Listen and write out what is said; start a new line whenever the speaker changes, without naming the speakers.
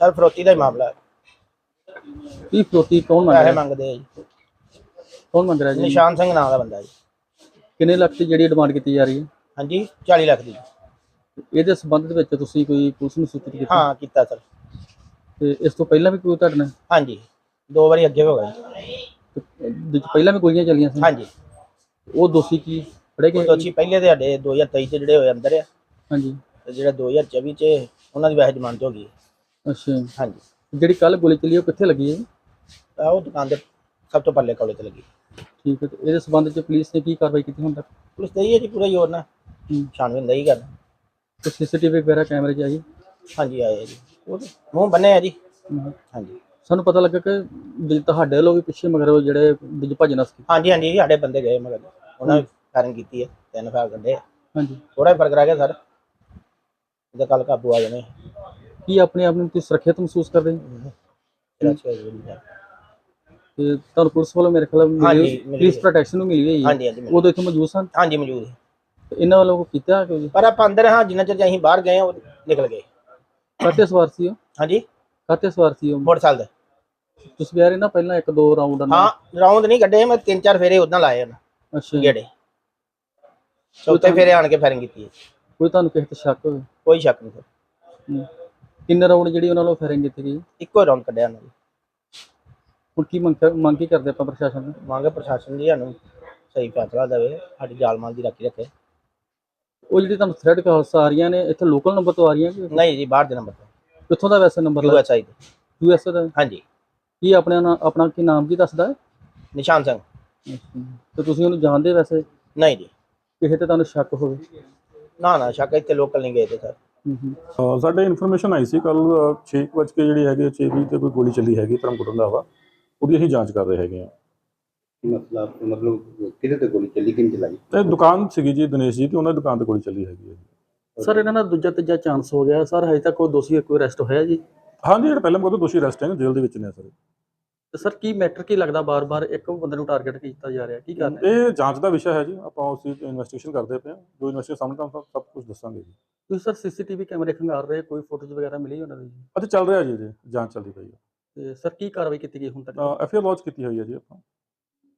Sir ਫਰੋਤੀ ਦਾ ਹੀ ਮਾਮਲਾ ਹੈ।
ਕੀ ਫਰੋਤੀ ਕੌਣ ਮੰਗ
ਪੈਸੇ
ਰਿਹਾ
ਮੰਗਦੇ ਆ ਜੀ।
ਕੌਣ ਮੰਗ ਰਿਹਾ ਜੀ?
ਨਿਸ਼ਾਨ ਸਿੰਘ ਨਾਮ ਦਾ ਬੰਦਾ ਜੀ।
ਕਿੰਨੇ ਲੱਖ ਦੀ ਜਿਹੜੀ ਡਿਮਾਂਡ ਕੀਤੀ ਜਾ ਰਹੀ ਹੈ?
ਹਾਂਜੀ 40 ਲੱਖ ਦੀ।
ਇਹਦੇ ਸੰਬੰਧ ਦੇ ਵਿੱਚ ਤੁਸੀਂ ਕੋਈ ਪੁਲਿਸ ਨੂੰ ਸੂਚਿਤ ਕੀਤਾ?
ਹਾਂ ਕੀਤਾ ਸਰ।
ਤੇ ਇਸ ਤੋਂ ਪਹਿਲਾਂ ਵੀ ਕੋਈ ਤੁਹਾਡੇ ਨਾਲ?
ਹਾਂਜੀ ਦੋ ਵਾਰੀ ਅੱਗੇ ਹੋ ਗਿਆ ਜੀ
ਤੇ ਪਹਿਲਾਂ ਵੀ ਗੋਲੀਆਂ ਚੱਲੀਆਂ ਸੀ?
ਹਾਂਜੀ।
ਉਹ ਦੋਸ਼ੀ ਕੀ ਫੜੇ ਗਏ?
ਦੋਸ਼ੀ ਪਹਿਲੇ ਦੇ ਸਾਡੇ 2023 ਚ ਜਿਹੜੇ ਹੋਏ ਅੰਦਰ ਆ।
ਹਾਂਜੀ।
ਤੇ ਜਿਹੜਾ 2024 ਚ ਉਹਨਾਂ ਦੀ ਵੈਸੇ ਜ਼ਮਾਨਤ ਹੋ ਗਈ। ਹੈ।
ਅੱਛਾ।
ਹਾਂਜੀ।
ਜਿਹੜੀ ਕੱਲ ਗੋਲੀ ਚੱਲੀ ਉਹ ਕਿੱਥੇ ਲੱਗੀ ਹੈ
ਤਾਂ ਉਹ ਦੁਕਾਨ ਦੇ ਸਭ ਤੋਂ ਪੱਲੇ ਕੋਲੇ ਤੇ ਲੱਗੀ।
ਠੀਕ ਹੈ ਤੇ ਇਹਦੇ ਸੰਬੰਧ 'ਚ ਪੁਲਿਸ ਨੇ ਕੀ ਕਾਰਵਾਈ ਕੀਤੀ ਹੁਣ ਤੱਕ?
ਪੁਲਿਸ ਤੇ ਹੀ ਹੈ ਜੀ ਪੂਰਾ ਜ਼ੋਰ ਨਾਲ।
ਹੂੰ।
ਛਾਣਬੀਨ ਦਾ ਹੀ ਕਰਨਾ
ਤੇ ਸੀਸੀਟੀਵੀ ਵਗੈਰਾ ਕੈਮਰੇ 'ਚ ਆਈ?
ਹਾਂਜੀ ਆਏ ਆ ਜੀ। ਉਹ ਤੇ ਮੂੰਹ ਬੰਨੇ ਆ ਜੀ। ਹਾਂਜੀ।
ਸਾਨੂੰ ਪਤਾ ਲੱਗਾ ਕਿ ਵੀ ਤੁਹਾਡੇ ਵੱਲੋਂ ਵੀ ਪਿੱਛੇ ਮਗਰ ਉਹ ਜਿਹੜੇ ਵਿੱਚ ਭੱਜਣਾ ਸੀ।
ਹਾਂਜੀ ਹਾਂਜੀ ਸਾਡੇ ਬੰਦੇ ਗਏ ਮਗਰ। ਉਹਨਾਂ ਨੇ ਫਾਇਰਿੰਗ ਕੀਤੀ ਹੈ ਤਿੰਨ ਫਾਇਰ ਕੱਢੇ
ਹਾਂਜੀ।
ਥੋੜਾ ਫ਼ਰਕ ਰਹਿ ਗਿਆ ਸਰ। ਇਹਦਾ ਕੱਲ ਕਾਬੂ ਆ ਜਾਣੇ।
ਕੀ ਆਪਣੇ ਆਪ ਨੂੰ ਤੁਸੀਂ ਸੁਰੱਖਿਅਤ ਮਹਿਸੂਸ ਕਰਦੇ ਹੋ। ਤੇ ਤੁਹਾਨੂੰ ਪੁਲਿਸ ਵੱਲੋਂ ਮੇਰੇ ਖਿਆਲ
ਹਾਂਜੀ,
ਮਿਲੀ ਪੁਲਿਸ। ਪ੍ਰੋਟੈਕਸ਼ਨ ਨੂੰ ਮਿਲੀ ਹੋਈ ਹੈ।
ਹਾਂਜੀ ਹਾਂਜੀ ਮਿਲ-
ਉਦੋਂ ਇੱਥੇ ਮੌਜੂਦ ਸਨ?
ਹਾਂਜੀ ਮੌਜੂਦ ਹੈ
ਤੇ ਇਹਨਾਂ ਵੱਲੋਂ ਕੋਈ ਕੀਤਾ ਕੋਈ?
ਪਰ ਆਪਾਂ ਅੰਦਰ ਹਾਂ ਜਿੰਨਾ ਚਿਰ ਅਸੀਂ ਬਾਹਰ ਗਏ ਹਾਂ, ਉਹ ਨਿਕਲ ਗਏ।
ਕਾਤੇ ਸਵਾਰ ਸੀ ਉਹ?
ਹਾਂਜੀ।
ਕਾਤੇ ਸਵਾਰ ਸੀ ਉਹ?
ਮੋਟਰਸਾਈਕਲ ਦੇ
ਤੁਸੀਂ ਕਹਿ ਰਹੇ ਨਾ ਪਹਿਲਾਂ ਇੱਕ ਦੋ ਰਾਉਂਡ
ਹਾਂ ਰਾਉਂਡ ਨਹੀਂ ਕੱਢੇ ਮੈਂ ਤਿੰਨ ਚਾਰ ਫੇਰੇ ਉਦਾਂ ਲਾਏ ਉਹਨਾਂ
ਅੱਛਾ। ਜੀ।
ਗੇੜੇ ਚੌਥੇ ਫੇਰੇ ਆਣ ਕੇ ਫਾਇਰਿੰਗ ਕੀਤੀ ਹੈ।
ਕੋਈ ਤੁਹਾਨੂੰ ਕਿਸੇ ਤੇ ਸ਼ੱਕ ਹੋਵੇ?
ਕੋਈ ਸ਼ੱਕ ਨਹੀਂ। ਸਰ।
ਕਿੰਨੇ ਰਾਉਂਡ ਜਿਹੜੀ ਉਹਨਾਂ ਵੱਲੋਂ ਫਾਇਰਿੰਗ ਕੀਤੀ ਗਈ?
ਇੱਕੋ ਰਾਉਂਡ ਕੱਢਿਆ ਉਹਨਾਂ ਨੇ।
ਹੁਣ ਕੀ ਮੰਗ ਮੰਗ ਕੀ ਕਰਦੇ ਆਪਾਂ ਪ੍ਰਸ਼ਾਸਨ ਨੂੰ
ਮੰਗ ਪ੍ਰਸ਼ਾਸਨ ਜੀ ਸਾਨੂੰ ਸਹੀ ਫੈਸਲਾ ਦੇਵੇ ਸਾਡੀ ਜਾਲ ਮਾਲ ਦੀ ਰਾਖੀ ਰੱਖੇ।
ਉਹ ਜਿਹੜੀ ਤੁਹਾਨੂੰ ਥ੍ਰੈਡ ਕਾਲਸ ਆ ਰਹੀਆਂ ਨੇ ਇੱਥੇ ਲੋਕਲ ਨੰਬਰ ਤੋਂ ਆ ਰਹੀਆਂ ਕਿ
ਨਹੀਂ ਜੀ ਬਾਹਰ ਦੇ ਨੰਬਰ ਤੋਂ।
ਕਿੱਥੋਂ ਦਾ ਵੈਸੇ ਨੰਬਰ ਲੱਗਾ
ਯੂਐਸਆਈ ਦੇ।
ਯੂਐਸ ਦਾ?
ਹਾਂਜੀ।
ਕੀ ਆਪਣੇ ਨਾ- ਆਪਣਾ ਕੀ ਨਾਮ ਕੀ ਦੱਸਦਾ ਹੈ?
ਨਿਸ਼ਾਨ ਸਿੰਘ।
ਤੇ ਤੁਸੀਂ ਉਹਨੂੰ ਜਾਣਦੇ ਵੈਸੇ?
ਨਹੀਂ ਜੀ।
ਕਿਸੇ ਤੇ ਤੁਹਾਨੂੰ ਸ਼ੱਕ ਹੋਵੇ?
ਨਾ ਨਾ ਸ਼ੱਕ ਇੱਥੇ ਲੋਕਲ ਨਹੀਂ ਗਏ ਤੇ ਸਰ।
ਸਾਡੇ ਇਨਫੋਰਮੇਸ਼ਨ ਆਈ ਸੀ ਕੱਲ 6 ਵਜੇ ਕੇ ਜਿਹੜੀ ਹੈਗੀ 6 ਵੀਹ ਤੇ ਕੋਈ ਗੋਲੀ ਚੱਲੀ ਹੈਗੀ ਧਰਮਕੋਟ ਦਾ ਵਾ ਉਹਦੀ ਅਸੀਂ ਜਾਂਚ ਕਰ ਰਹੇ ਹੈਗੇ ਆ।
ਮਸਲਾ ਮਤਲਬ ਕਿਹਦੇ ਤੇ ਗੋਲੀ ਚੱਲੀ ਕਿੰਨ ਚਲਾਈ?
ਤੇ ਦੁਕਾਨ ਸੀਗੀ ਜੀ ਦਿਨੇਸ਼ ਜੀ ਤੇ ਉਹਨਾਂ ਦੀ ਦੁਕਾਨ ਤੇ ਗੋਲੀ ਚੱਲੀ ਹੈਗੀ ਹੈ ਜੀ।
ਸਰ ਇਹਨਾਂ ਦਾ ਦੂਜਾ ਤੀਜਾ ਚਾਂਸ ਹੋ ਗਿਆ। ਸਰ ਹਜੇ ਤੱਕ ਕੋਈ ਦੋਸ਼ੀ ਕੋਈ ਅਰੈਸਟ ਹੋਇਆ ਜੀ?
ਹਾਂਜੀ ਜਿਹੜਾ ਪਹਿਲਾਂ ਮਗਰ ਦੋਸ਼ੀ ਅਰੈਸਟ ਹੈ ਜੇਲ੍ਹ ਦੇ ਵਿੱਚ ਨੇ ਸਰ।
ਤੇ ਸਰ ਕੀ ਮੈਟਰ ਕੀ ਲੱਗਦਾ ਬਾਰ-ਬਾਰ? ਇੱਕ ਬੰਦੇ ਨੂੰ ਟਾਰਗੇਟ ਕੀਤਾ ਜਾ ਰਿਹਾ ਕੀ ਕਾਰਨ
ਇਹ ਜਾਂਚ ਦਾ ਵਿਸ਼ਾ ਹੈ ਜੀ ਆਪਾਂ ਉਸ ਦੀ ਇਨਵੈਸਟੀਗੇਸ਼ਨ ਕਰਦੇ ਪਏ ਹਾਂ। ਜੋ ਇਨਵੈਸਟੀਗੇਸ਼ਨ ਸਾਹਮਣੇ ਤੁਹਾਨੂੰ ਸਭ ਕੁਝ ਦੱਸਾਂਗੇ ਜੀ।
ਤੁਸੀਂ ਸਰ ਸੀਸੀਟੀਵੀ ਕੈਮਰੇ ਖੰਗਾਰ ਰਹੇ ਕੋਈ ਫੋਟੋਜ਼ ਵਗੈਰਾ ਮਿਲੀ ਉਹਨਾਂ ਦੀ ਜੀ?
ਅਤੇ ਚੱਲ ਰਿਹਾ ਜੀ ਜਾਂਚ ਚੱਲਦੀ ਪਈ ਹੈ
ਤੇ ਸਰ ਕੀ ਕਾਰਵਾਈ ਕੀਤੀ ਗਈ ਹੁਣ ਤੱਕ?
ਐਫ ਆਈ ਆਰ ਲੌਂਚ ਕੀਤੀ ਹੋਈ ਹੈ ਜੀ ਆਪਾਂ।